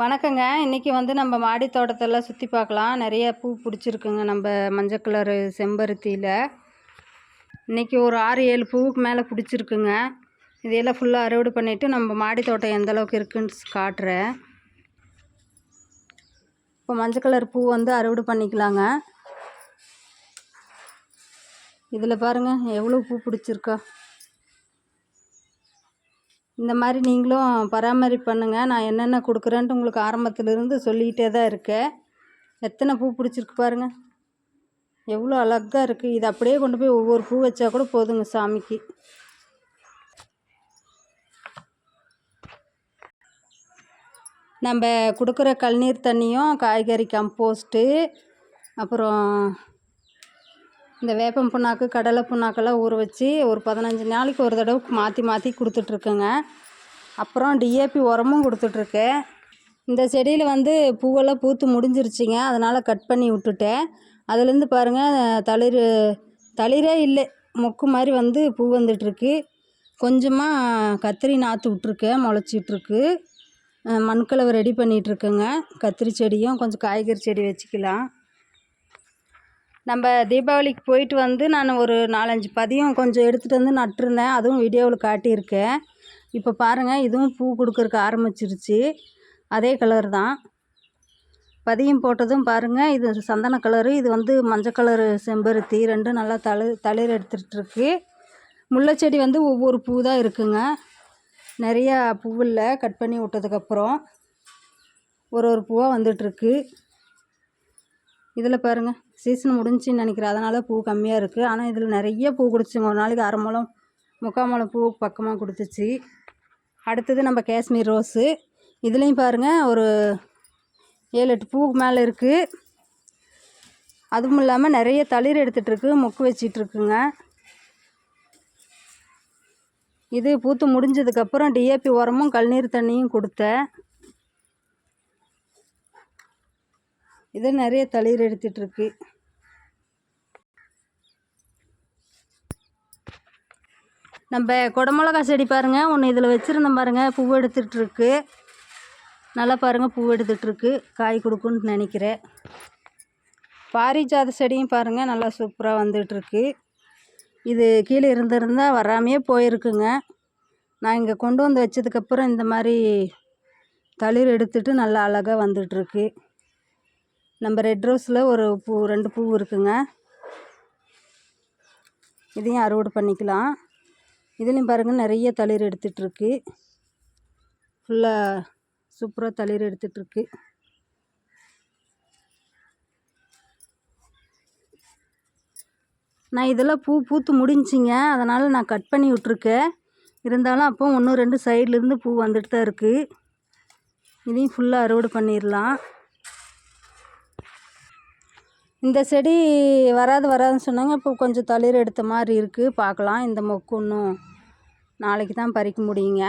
வணக்கங்க. இன்றைக்கி வந்து நம்ம மாடி தோட்டத்தெல்லாம் சுற்றி பார்க்கலாம். நிறைய பூ பிடிச்சிருக்குங்க நம்ம மஞ்சள் கலரு செம்பருத்தியில். இன்றைக்கி ஒரு ஆறு ஏழு பூவுக்கு மேலே பிடிச்சிருக்குங்க. இதையெல்லாம் ஃபுல்லாக அறுவடை பண்ணிவிட்டு நம்ம மாடி தோட்டம் எந்த அளவுக்கு இருக்குன்னு காட்டுறேன். இப்போ மஞ்சள் கலர் பூ வந்து அறுவடை பண்ணிக்கலாங்க. இதில் பாருங்கள் எவ்வளோ பூ பிடிச்சிருக்கா? இந்த மாதிரி நீங்களும் பராமரிப்பு பண்ணுங்கள் நான் என்னென்ன கொடுக்குறேன்ட்டு உங்களுக்கு ஆரம்பத்துலேருந்து சொல்லிக்கிட்டே தான் இருக்கேன். எத்தனை பூ பிடிச்சிருக்கு பாருங்கள் எவ்வளோ அழகாக இருக்குது இது அப்படியே கொண்டு போய் ஒவ்வொரு பூ வச்சா கூட போதுங்க சாமிக்கு. நம்ம கொடுக்குற கழுநீர் தண்ணியும் காய்கறி கம்போஸ்ட்டு அப்புறம் இந்த வேப்பம் புண்ணாக்கு கடலை புண்ணாக்கெல்லாம் ஊற வச்சு ஒரு பதினஞ்சு நாளைக்கு ஒரு தடவை மாற்றி மாற்றி கொடுத்துட்ருக்கேங்க. அப்புறம் டிஏபி உரமும் கொடுத்துட்ருக்கேன் இந்த செடியில் வந்து பூவெல்லாம் பூத்து முடிஞ்சிருச்சுங்க. அதனால் கட் பண்ணி விட்டுட்டேன். அதுலேருந்து பாருங்கள் தளிர் தளிரே இல்லை. மொக்கு மாதிரி வந்து பூ வந்துட்டுருக்கு கொஞ்சமாக கத்திரி நாற்று விட்ருக்கேன் முளைச்சிட்ருக்கு. மண்கலவை ரெடி பண்ணிகிட்ருக்கேங்க கத்திரி செடியும் கொஞ்சம் காய்கறி செடி வச்சுக்கலாம். நம்ம தீபாவளிக்கு போயிட்டு வந்து நான் ஒரு நாலஞ்சு பதியம் கொஞ்சம் எடுத்துகிட்டு வந்து நட்டிருந்தேன். அதுவும் வீடியோவில் காட்டியிருக்கேன். இப்போ பாருங்கள் இதுவும் பூ கொடுக்கறக்கு ஆரம்பிச்சிருச்சு. அதே கலர் தான். பதியம் போட்டதும் பாருங்கள் இது சந்தன கலரு இது வந்து மஞ்சள் கலரு செம்பருத்தி ரெண்டும் நல்லா தளி தளிர் எடுத்துகிட்ருக்கு முல்லைச்செடி வந்து ஒவ்வொரு பூ தான் இருக்குங்க. நிறையா பூவில் கட் பண்ணி விட்டதுக்கப்புறம் ஒரு ஒரு பூவாக வந்துட்டுருக்கு. இதில் பாருங்கள் சீசன் முடிஞ்சுன்னு நினைக்கிறேன். அதனால் பூ கம்மியாக இருக்குது ஆனால் இதில் நிறைய பூ கொடுத்துச்சுங்க ஒரு நாளைக்கு அரை முழம் முக்கால் முழம் பூ பக்கமாக கொடுத்துச்சு. அடுத்தது நம்ம காஷ்மீர் ரோஸு. இதுலேயும் பாருங்கள் ஒரு ஏழு எட்டு பூவுக்கு மேலே இருக்குது அதுவும் இல்லாமல் நிறைய தளிர் எடுத்துகிட்ருக்கு மொக்கு வச்சிட்ருக்குங்க இது பூத்து முடிஞ்சதுக்கப்புறம் டிஏபி உரமும் கல்நீர் தண்ணியும் கொடுத்தேன். இதை நிறைய தளிர் எடுத்துகிட்ருக்கு நம்ம குடமிளகா செடி பாருங்கள் ஒன்று இதில் வச்சுருந்தோம் பாருங்கள் பூ எடுத்துகிட்ருக்கு நல்லா பாருங்கள் பூ எடுத்துகிட்ருக்கு காய் கொடுக்குன்னு நினைக்கிறேன். பாரிஜாத செடியும் பாருங்கள் நல்லா சூப்பராக வந்துட்டுருக்கு. இது கீழே இருந்திருந்தால் வராமையே போயிருக்குங்க. நான் இங்கே கொண்டு வந்து வச்சதுக்கப்புறம் இந்த மாதிரி தளிர் எடுத்துட்டு நல்லா அழகாக வந்துகிட்ருக்கு நம்ம ரெட் ரோஸில் ஒரு பூ ரெண்டு பூ இருக்குங்க. இதையும் அறுவடை பண்ணிக்கலாம். இதுலேயும் பாருங்கள் நிறைய தளிர் எடுத்துகிட்ருக்கு ஃபுல்லாக சூப்பராக தளிர் எடுத்துகிட்ருக்கு நான் இதெல்லாம் பூ பூத்து முடிஞ்சிங்க. அதனால் நான் கட் பண்ணி விட்ருக்கேன் இருந்தாலும் அப்போ ஒன்று ரெண்டு சைட்லேருந்து பூ வந்துட்டு தான் இருக்குது இதையும் ஃபுல்லாக அறுவடை பண்ணிடலாம் இந்த செடி வராது வராதுன்னு சொன்னாங்க. இப்போ கொஞ்சம் தளிர் எடுத்த மாதிரி இருக்குது பார்க்கலாம். இந்த மொக்கு இன்னும் நாளைக்கு தான் பறிக்க முடியுங்க.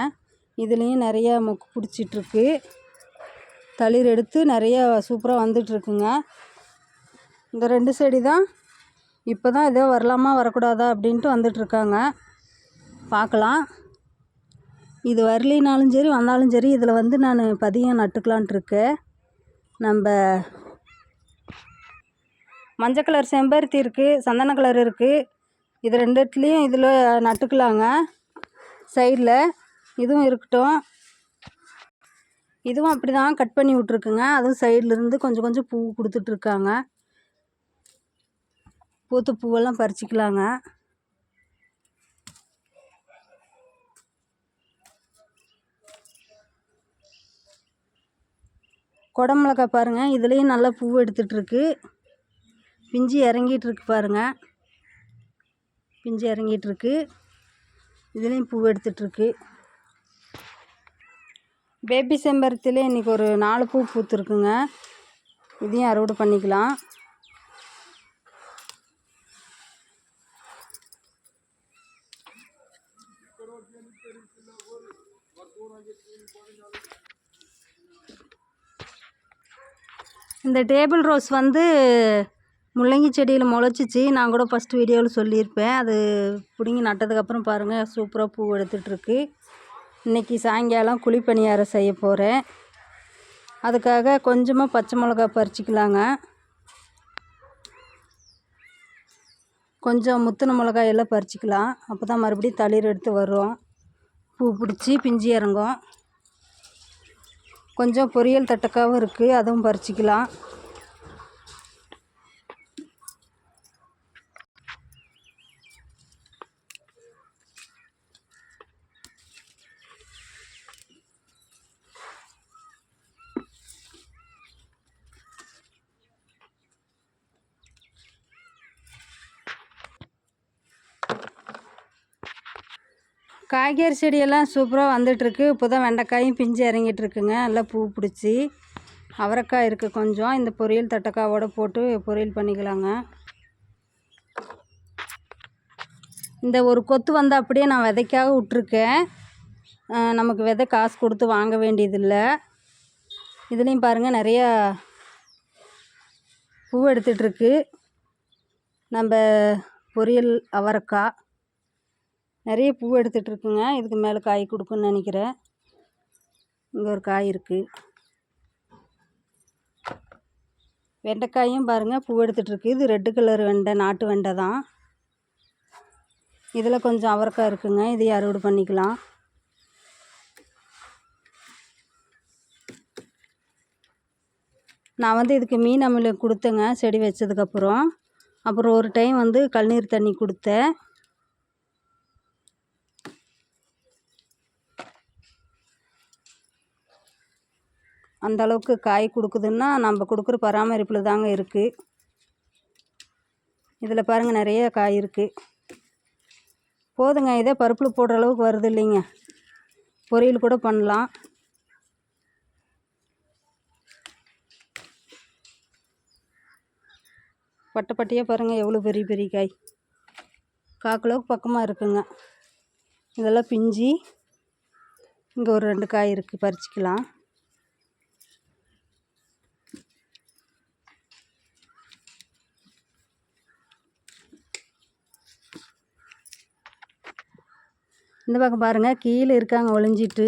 இதுலேயும் நிறைய மொக்கு பிடிச்சிட்ருக்கு தளிர் எடுத்து நிறைய சூப்பராக வந்துட்டுருக்குங்க இந்த ரெண்டு செடி தான் இப்போ தான் ஏதோ வரலாமா வரக்கூடாதா அப்படின்ட்டு வந்துட்டுருக்காங்க பார்க்கலாம். இது வரலினாலும் சரி வந்தாலும் சரி இதில் வந்து நான் பதியம் நட்டுக்கலான்ட்டுருக்கேன் நம்ம மஞ்சள் கலர் செம்பருத்தி இருக்குது சந்தன கலர் இருக்குது இது ரெண்டுத்துலேயும் இதில் நட்டுக்கலாங்க. சைடில் இதுவும் இருக்கட்டும். இதுவும் அப்படி தான் கட் பண்ணி விட்ருக்குங்க அதுவும் சைட்லேருந்து கொஞ்சம் கொஞ்சம் பூ கொடுத்துட்ருக்காங்க. பூத்து பூவெல்லாம் பறிச்சிக்கலாங்க. குடமிளகா பாருங்கள் இதுலேயும் நல்லா பூ எடுத்துகிட்ருக்கு பிஞ்சு இறங்கிட்டுருக்கு பாருங்கள் பிஞ்சு இறங்கிட்டுருக்கு. இதுலேயும் பூ எடுத்துகிட்ருக்கு பேபி செம்பருத்திலே இன்றைக்கி ஒரு நாலு பூ பூத்துருக்குங்க. இதையும் அறுவடை பண்ணிக்கலாம். இந்த டேபிள் ரோஸ் வந்து முள்ளங்கி செடியில் முளைச்சிச்சு. நான் கூட ஃபஸ்ட்டு வீடியோவில் சொல்லியிருப்பேன். அது பிடுங்கி நட்டதுக்கப்புறம் பாருங்கள் சூப்பராக பூ எடுத்துகிட்ருக்கு இன்றைக்கி சாயங்காலம் குழி பணியாரம் செய்ய போகிறேன் அதுக்காக கொஞ்சமாக பச்சை மிளகா பறிச்சிக்கலாங்க. கொஞ்சம் முத்தின மிளகாய் எல்லாம் பறிச்சிக்கலாம். அப்போ தான் மறுபடியும் தளிர் எடுத்து வரும் பூ பிடிச்சி பிஞ்சு இறங்கும். கொஞ்சம் பொரியல் தட்டக்காவும் இருக்குது அதுவும் பறிச்சிக்கலாம். காய்கறி செடியெல்லாம் சூப்பராக வந்துட்டுருக்கு. இப்போ தான் வெண்டைக்காயும் பிஞ்சு இறங்கிட்டு இருக்குங்க நல்லா பூ பிடிச்சி அவரைக்காய் இருக்குது கொஞ்சம். இந்த பொரியல் தட்டைக்காவோட போட்டு பொரியல் பண்ணிக்கலாங்க. இந்த ஒரு கொத்து வந்து அப்படியே நான் விதைக்காக விட்ருக்கேன் நமக்கு விதை காசு கொடுத்து வாங்க வேண்டியதில்லை. இதுலேயும் பாருங்கள் நிறையா பூ எடுத்துகிட்ருக்கு நம்ம பொரியல் அவரைக்காய். நிறைய பூ எடுத்துகிட்ருக்குங்க. இதுக்கு மேலே காய் கொடுக்குன்னு நினைக்கிறேன். இங்கே ஒரு காய் இருக்குது வெண்டைக்காயும் பாருங்கள் பூ எடுத்துகிட்ருக்கு. இது ரெட்டு கலர் வெண்டை நாட்டு வெண்டை தான். இதில் கொஞ்சம் அவரைக்காய் இருக்குங்க. இதை அறுவடை பண்ணிக்கலாம். நான் வந்து இதுக்கு மீன் அமில கொடுத்தேங்க செடி வச்சதுக்கப்புறம் அப்புறம். ஒரு டைம் வந்து கழுநீர் தண்ணி கொடுத்தேன். அந்த அளவுக்கு காய் கொடுக்குதுன்னா நம்ம கொடுக்குற பராமரிப்பில் தாங்க இருக்குது இதில் பாருங்கள் நிறைய காய் இருக்குது போதுங்க இதே பருப்பில் போடுற அளவுக்கு வருது இல்லைங்க. பொரியல் கூட பண்ணலாம். பட்டை பட்டையாக பாருங்கள் எவ்வளோ பெரிய பெரிய காய். காக்கிலோவுக்கு பக்கமாக இருக்குங்க. இதெல்லாம் பிஞ்சு இங்கே ஒரு ரெண்டு காய் இருக்குது பறிச்சிக்கலாம். இந்த பக்கம் பாருங்கள் கீழே இருக்காங்க ஒளிஞ்சிட்டு.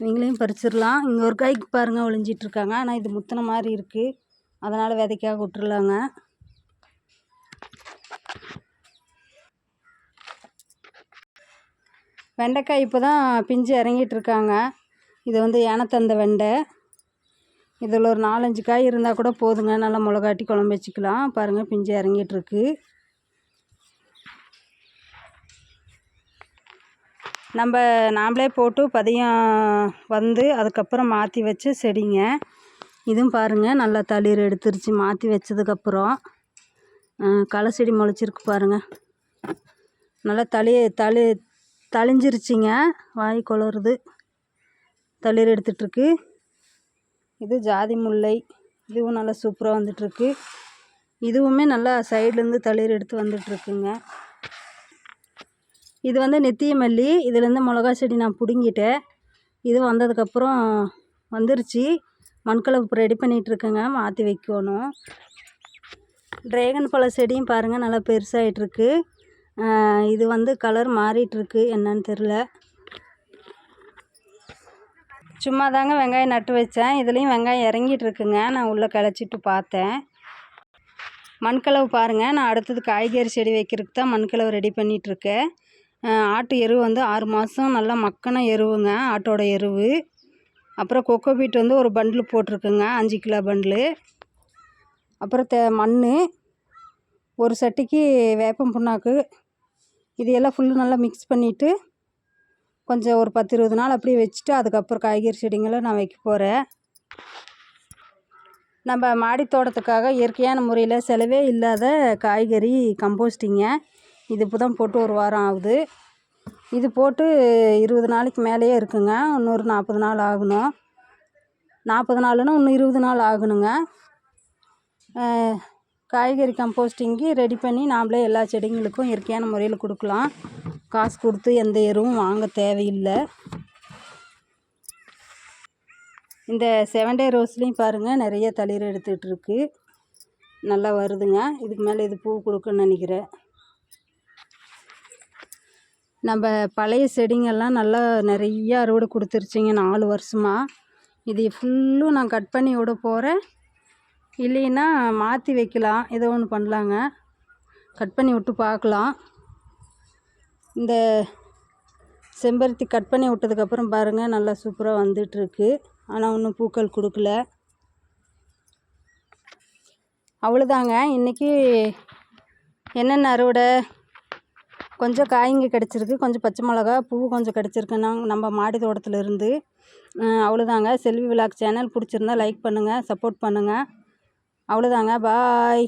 இவங்களையும் பறிச்சிடலாம். இங்கே ஒரு காய்க்கு பாருங்கள் ஒளிஞ்சிட்ருக்காங்க. ஆனால் இது முத்தின மாதிரி இருக்குது அதனால் விதைக்காக விட்டுறலாங்க. வெண்டைக்காய் இப்போ தான் பிஞ்சு இறங்கிட்டு இருக்காங்க இது வந்து ஏனத்தந்த வெண்டை. இதில் ஒரு நாலஞ்சு காய் இருந்தால் கூட போதுங்க. நல்லா மிளகாட்டி குழம்பு வச்சுக்கலாம். பாருங்கள் பிஞ்சு இறங்கிட்டுருக்கு நம்ம நாம்ளே போட்டு பதியம் வந்து அதுக்கப்புறம் மாற்றி வச்ச செடிங்க. இதுவும் பாருங்கள் நல்லா தளிர் எடுத்துருச்சு மாற்றி வச்சதுக்கப்புறம். களை செடி முளைச்சிருக்கு பாருங்கள் நல்லா தளி தளி தளிஞ்சிருச்சிங்க. வாய் குளருது. தளிர் எடுத்துட்ருக்கு. இது ஜாதி முல்லை. இதுவும் நல்லா சூப்பராக வந்துட்டுருக்கு இதுவுமே நல்லா சைட்லேருந்து தளிர் எடுத்து வந்துட்டுருக்குங்க இது வந்து நெத்திய மல்லி இதுலேருந்து மிளகா செடி நான் பிடுங்கிட்டேன். இது வந்ததுக்கப்புறம் வந்துருச்சு. மண்கலவை இப்போ ரெடி பண்ணிகிட்ருக்கேங்க மாற்றி வைக்கணும். ட்ராகன் பழ செடியும் பாருங்கள் நல்லா பெருசாகிட்ருக்கு இது வந்து கலர் மாறிட்டுருக்கு என்னன்னு தெரில. சும்மா தாங்க வெங்காயம் நட்டு வச்சேன். இதுலேயும் வெங்காயம் இறங்கிட்டு இருக்குங்க நான் உள்ளே கிளச்சிட்டு பார்த்தேன். மண்கலவு பாருங்கள் நான் அடுத்தது காய்கறி செடி வைக்கிறதுக்கு தான் மண்கலவு ரெடி பண்ணிகிட்ருக்கேன் ஆட்டு எரு வந்து ஆறு மாதம் நல்லா மக்கின எருவுங்க ஆட்டோட எருவு. அப்புறம் கொக்கோ பீட் வந்து ஒரு பண்டில் போட்டிருக்குங்க அஞ்சு கிலோ பண்டிலு அப்புறம் தே மண் ஒரு சட்டிக்கு வேப்பம் புண்ணாக்கு. இது எல்லாம் ஃபுல்லு நல்லா மிக்ஸ் பண்ணிவிட்டு கொஞ்சம் ஒரு பத்து இருபது நாள் அப்படியே வச்சுட்டு அதுக்கப்புறம் காய்கறி செடிங்களை நான் வைக்க போகிறேன் நம்ம மாடி தோட்டத்துக்காக இயற்கையான முறையில் செலவே இல்லாத காய்கறி கம்போஸ்டிங்க இது இப்போ தான் போட்டு ஒரு வாரம் ஆகுது. இது போட்டு இருபது நாளைக்கு மேலேயே இருக்குங்க. இன்னொரு நாற்பது நாள் ஆகணும். நாற்பது நாள்னா இன்னும் இருபது நாள் ஆகணுங்க. காய்கறி கம்போஸ்டிங்கு ரெடி பண்ணி நாம்ளே எல்லா செடிங்களுக்கும் இயற்கையான முறையில் கொடுக்கலாம். காசு கொடுத்து எந்த எருவும் வாங்க தேவையில்லை. இந்த செவன் டே ரோஸ்லேயும் பாருங்கள் நிறைய தளிர் எடுத்துகிட்டு இருக்கு. நல்லா வருதுங்க. இதுக்கு மேலே இது பூ கொடுக்குன்னு நினைக்கிறேன். நம்ம பழைய செடிங்கெல்லாம் நல்லா நிறைய அறுவடை கொடுத்துருச்சிங்க நாலு வருஷமாக இது ஃபுல்லும் நான் கட் பண்ணி விட போகிறேன் இல்லைன்னா மாற்றி வைக்கலாம் ஏதோ ஒன்று பண்ணலாங்க. கட் பண்ணி விட்டு பார்க்கலாம். இந்த செம்பருத்தி கட் பண்ணி விட்டதுக்கப்புறம் பாருங்கள் நல்லா சூப்பராக வந்துட்டுருக்கு. ஆனால் ஒன்றும் பூக்கள் கொடுக்கல. அவ்வளோதாங்க இன்றைக்கி என்னென்ன அறுவடை? கொஞ்சம் காய்ங்க கிடச்சிருக்கு. கொஞ்சம் பச்சை மிளகா பூ கொஞ்சம் கிடச்சிருக்கு. நாங்க நம்ம மாடி தோட்டத்தில் இருந்து அவ்வளோதாங்க செல்வி விலாக் சேனல் பிடிச்சிருந்தா லைக் பண்ணுங்கள் சப்போர்ட் பண்ணுங்கள் அவ்வளோதாங்க பாய்